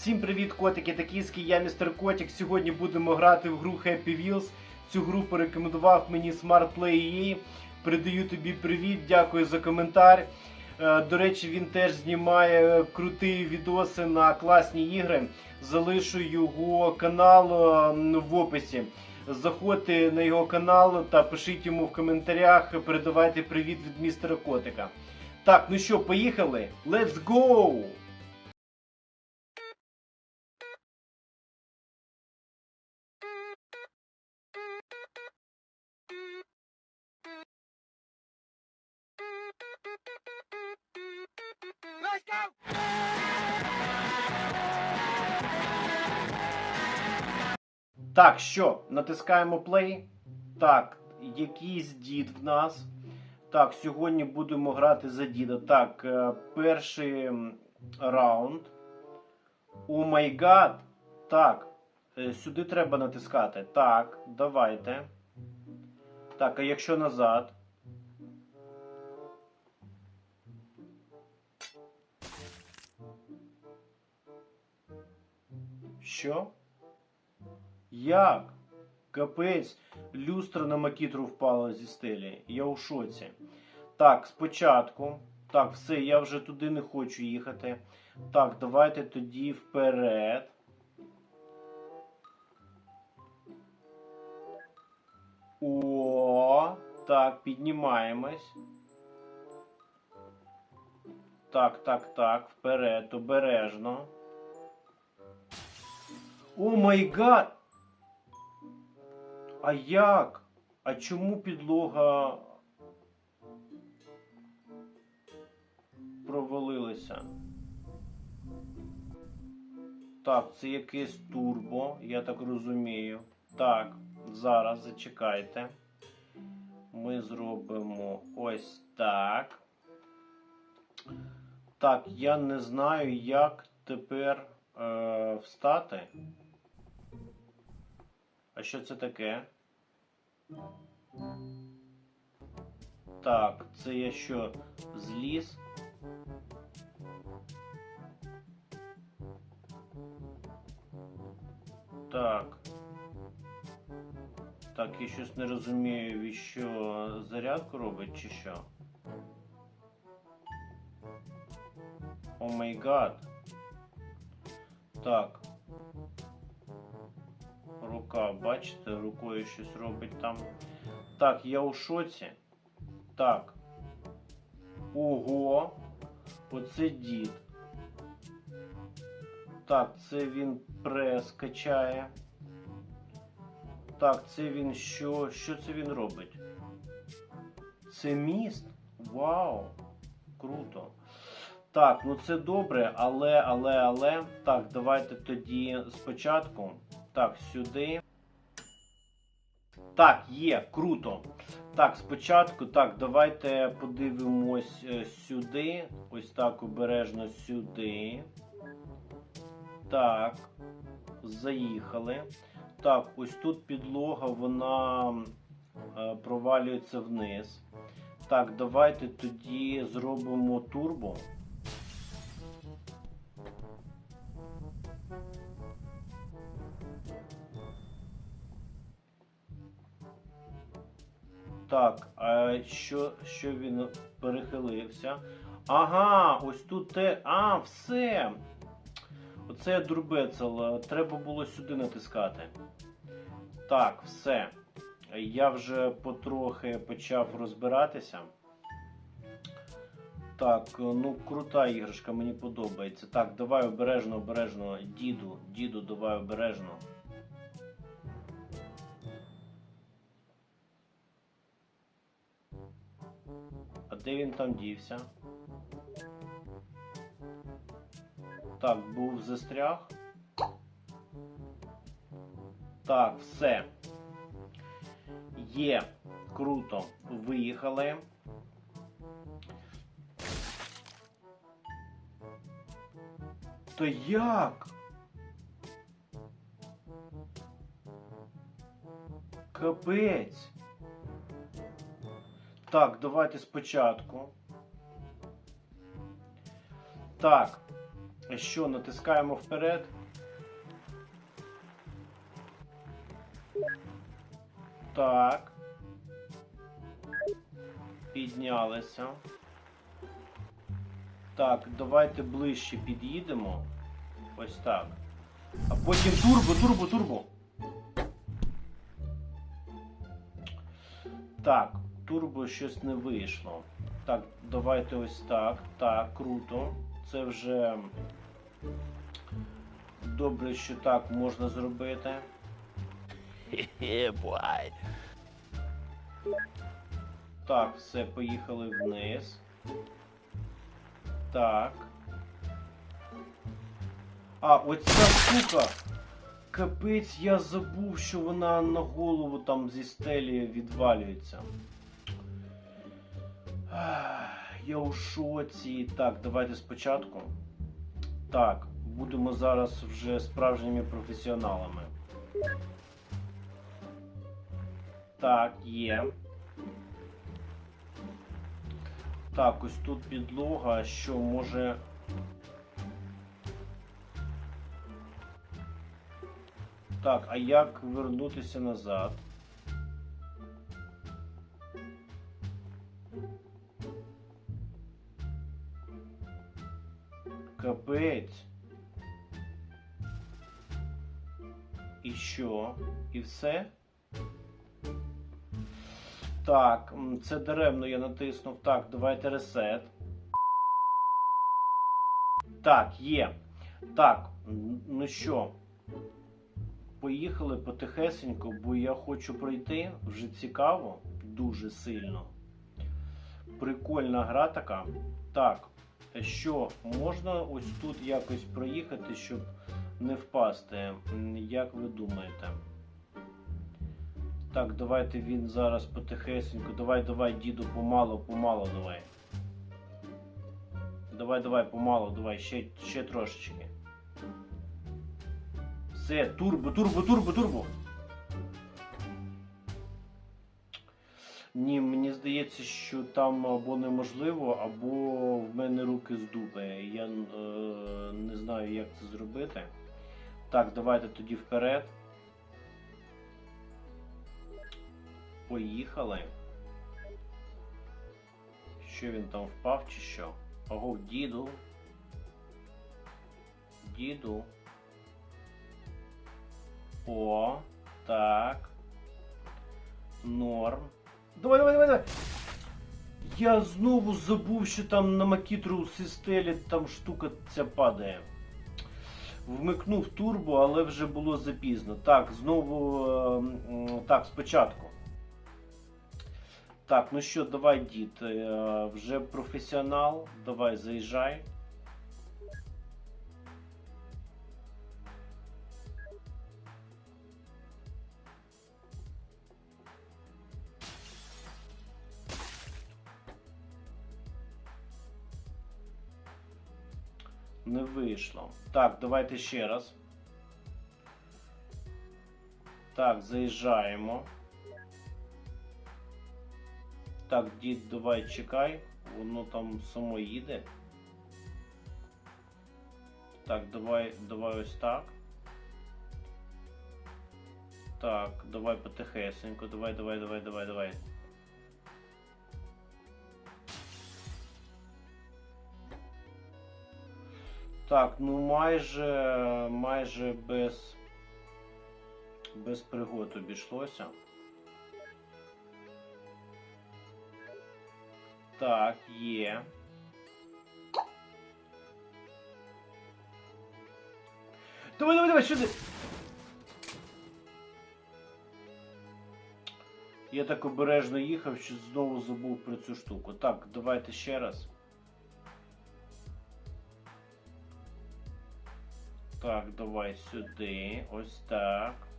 Всім привіт, котики такіські, я містер Котик. Сьогодні будемо грати в гру Happy Wheels. Цю гру порекомендував мені Smart Play EA. Передаю тобі привіт, дякую за коментар. Е, До речі, він теж знімає круті відоси на класні ігри. Залишу його канал е, в описі. Заходьте на його канал та пишіть йому в коментарях. Передавайте привіт від містера Котика. Так, ну що, поїхали? Let's go! Так, що, натискаємо play. Так, якийсь дід в нас. Так, сьогодні будемо грати за діда. Так, е, перший раунд. О май гад. Так, е, сюди треба натискати. Так, давайте. Так, а якщо назад? Що? Як? Капець, люстра на макітру впала зі стелі. Я у шоці. Так, спочатку. Так, все, я вже туди не хочу їхати. Так, давайте тоді вперед. О, так, піднімаємось. Так, так, так, вперед, обережно. О май гад! А як? А чому підлога провалилася? Так, це якесь турбо, я так розумію. Так, зараз зачекайте. Ми зробимо ось так. Так, я не знаю, як тепер е, встати. А що це таке? Так, це я що, зліз? Так. Так, я щось не розумію, від що зарядку робить чи що. О май гад. Так. Рука, бачите, рукою щось робить там. Так, я у шоці. Так. Ого. Оце дід. Так, це він прес качає. Так, це він що? Що це він робить? Це міст? Вау! Круто. Так, ну це добре, але, але, але. Так, давайте тоді спочатку. Так, сюди. Так, є, круто. Так, спочатку, так, давайте подивимось е, сюди. Ось так обережно сюди. Так. Заїхали. Так, ось тут підлога, вона е, провалюється вниз. Так, давайте тоді зробимо турбо. Так, а що, що він перехилився? Ага, ось тут те. А, все. Оце дурбецел. Треба було сюди натискати. Так, все. Я вже потрохи почав розбиратися. Так, ну крута іграшка, мені подобається. Так, давай обережно, обережно. Діду, діду, давай обережно. А де він там дівся? Так, був застряг. Так, все. Є. Круто. Виїхали. То як? Капець. Так, давайте спочатку. Так. Що, натискаємо вперед? Так. Піднялися. Так, давайте ближче під'їдемо. Ось так. А потім турбо, турбо, турбо. Так, турбо щось не вийшло. Так, давайте ось так. Так, круто. Це вже добре, що так можна зробити. boy. Так, все, поїхали вниз. Так. А, оця штука. Капець, я забув, що вона на голову там зі стелі відвалюється. Я у шоці. Так, давайте спочатку. Так, будемо зараз вже справжніми професіоналами. Так, є. Так, ось тут підлога, що може. Так, а як вернутися назад? Капець. І що? І все? Так, це даремно я натиснув. Так, давайте ресет. Так, є. Так, ну що, поїхали потихесенько, бо я хочу пройти. Вже цікаво, дуже сильно. Прикольна гра така. Так, що, можна ось тут якось проїхати, щоб не впасти? Як ви думаєте? Так, давайте він зараз потихесенько. Давай, давай, діду, помало, помало давай. Давай, давай, помало, давай, ще, ще трошечки. Все, турбо, турбо, турбо, турбо. Ні, мені здається, що там або неможливо, або в мене руки з дуби. Я е, не знаю, як це зробити. Так, давайте тоді вперед. Поїхали. Що він там впав чи що? Ого, діду. Діду. О, так. Норм. Давай, давай, давай, давай. Я знову забув, що там на макітру систелі там штука ця падає. Вмикнув турбо, але вже було запізно. Так, знову. е, Так, спочатку. Так, ну що, давай, дід, е, вже професіонал, давай заїжджай. Не вийшло. Так, давайте ще раз. Так, заїжджаємо. Так, дід, давай чекай, воно там само їде. Так, давай, давай ось так. Так, давай потихесенько, давай, давай, давай, давай, давай. Так, ну майже, майже без, без пригод обійшлося. Так, є. Давай, давай, давай, сюди. Я так обережно їхав, що знову забув про цю штуку. Так, давайте ще раз. Так, давай сюди. Ось так.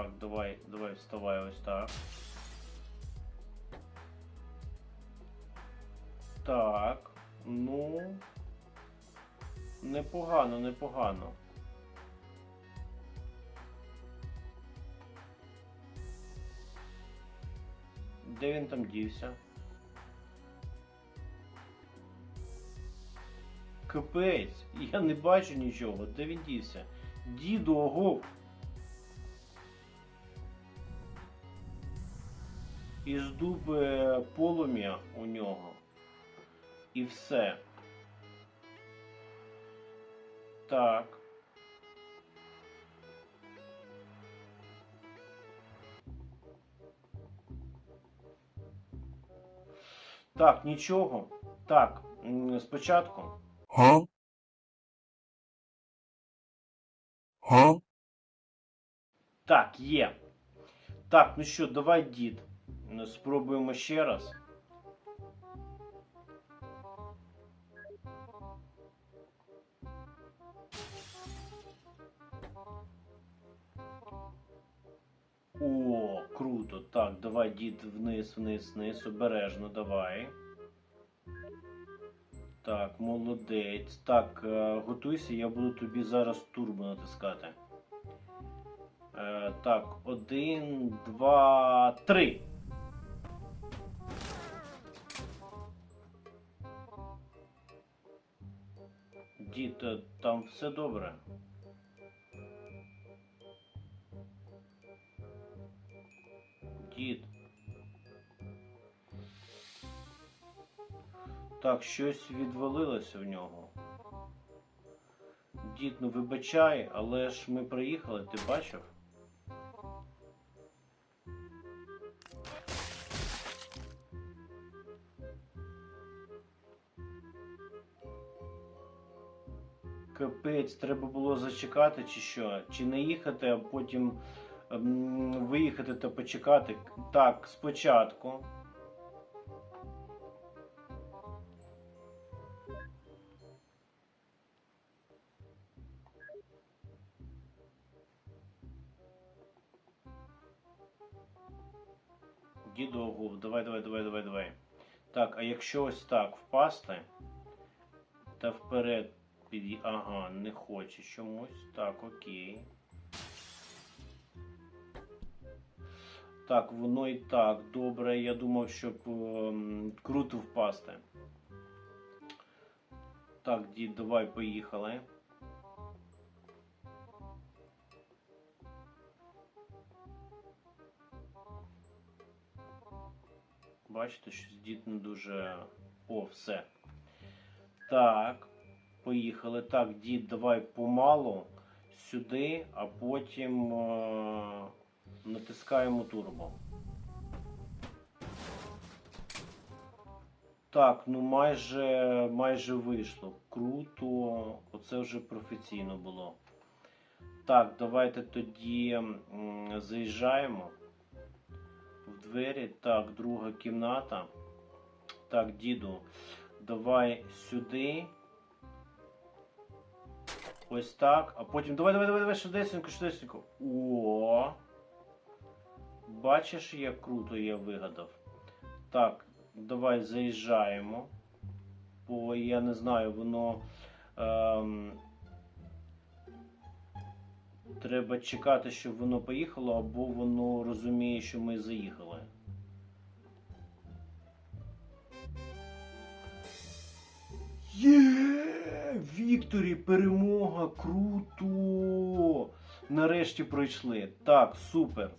Так, давай, давай, вставай ось так. Так, ну. Непогано, непогано. Де він там дівся? Капець, я не бачу нічого. Де він дівся? Діду, ого! Із дуби полум'я у нього. І все. Так. Так, нічого. Так, спочатку. Huh? Huh? Так, є. Так, ну що, давай, дід. Ну, Спробуємо ще раз. О, круто. Так, давай, дід, вниз, вниз, вниз, обережно, давай. Так, молодець. Так, е, готуйся, я буду тобі зараз турбо натискати. Е, так, один, два, три. Дід, там все добре. Дід. Так, щось відвалилося в нього. Дід, ну вибачай, але ж ми приїхали, ти бачив? Капець, треба було зачекати чи що? Чи не їхати, а потім ем, виїхати та почекати. Так, спочатку. Дідогу, давай, давай, давай, давай, давай. Так, а якщо ось так впасти та вперед під'ї... Ага, не хоче чомусь. Так, окей. Так, воно і так. Добре, я думав, щоб ем, круто впасти. Так, дід, давай, поїхали. Бачите, що дід не дуже. О, все. Так. Поїхали. Так, дід, давай помалу сюди, а потім е- натискаємо турбо. Так, ну майже майже вийшло. Круто. Оце вже професійно було. Так, давайте тоді м, заїжджаємо в двері. Так, друга кімната. Так, діду, давай сюди. Ось так. А потім. Давай, давай, давай, давай, швидесенько, швидесенько. О. Бачиш, як круто я вигадав. Так, давай заїжджаємо. Бо я не знаю, воно. Ем, треба чекати, щоб воно поїхало, або воно розуміє, що ми заїхали. Є! Вікторі, перемога! Круто! Нарешті пройшли. Так, супер.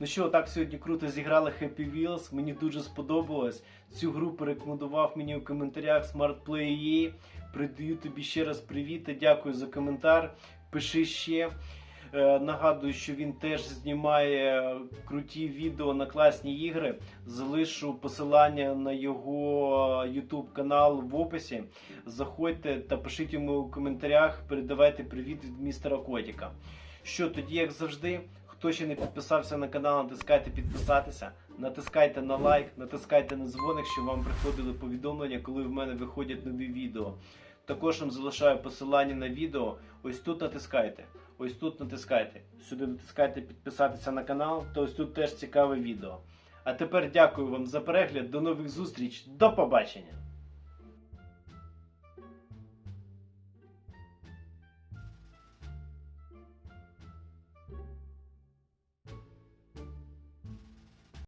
Ну що, так сьогодні круто зіграли Happy Wheels. Мені дуже сподобалось. Цю гру порекомендував мені у коментарях SmartPlay.ua. Придаю тобі ще раз привіт та дякую за коментар. Пиши ще. Е, Нагадую, що він теж знімає круті відео на класні ігри. Залишу посилання на його YouTube канал в описі. Заходьте та пишіть йому у коментарях. Передавайте привіт від містера Котіка. Що тоді, як завжди, хто ще не підписався на канал, натискайте підписатися, натискайте на лайк, натискайте на дзвоник, щоб вам приходили повідомлення, коли в мене виходять нові відео. Також вам залишаю посилання на відео. Ось тут натискайте. Ось тут натискайте. Сюди натискайте підписатися на канал, то ось тут теж цікаве відео. А тепер дякую вам за перегляд. До нових зустріч. До побачення!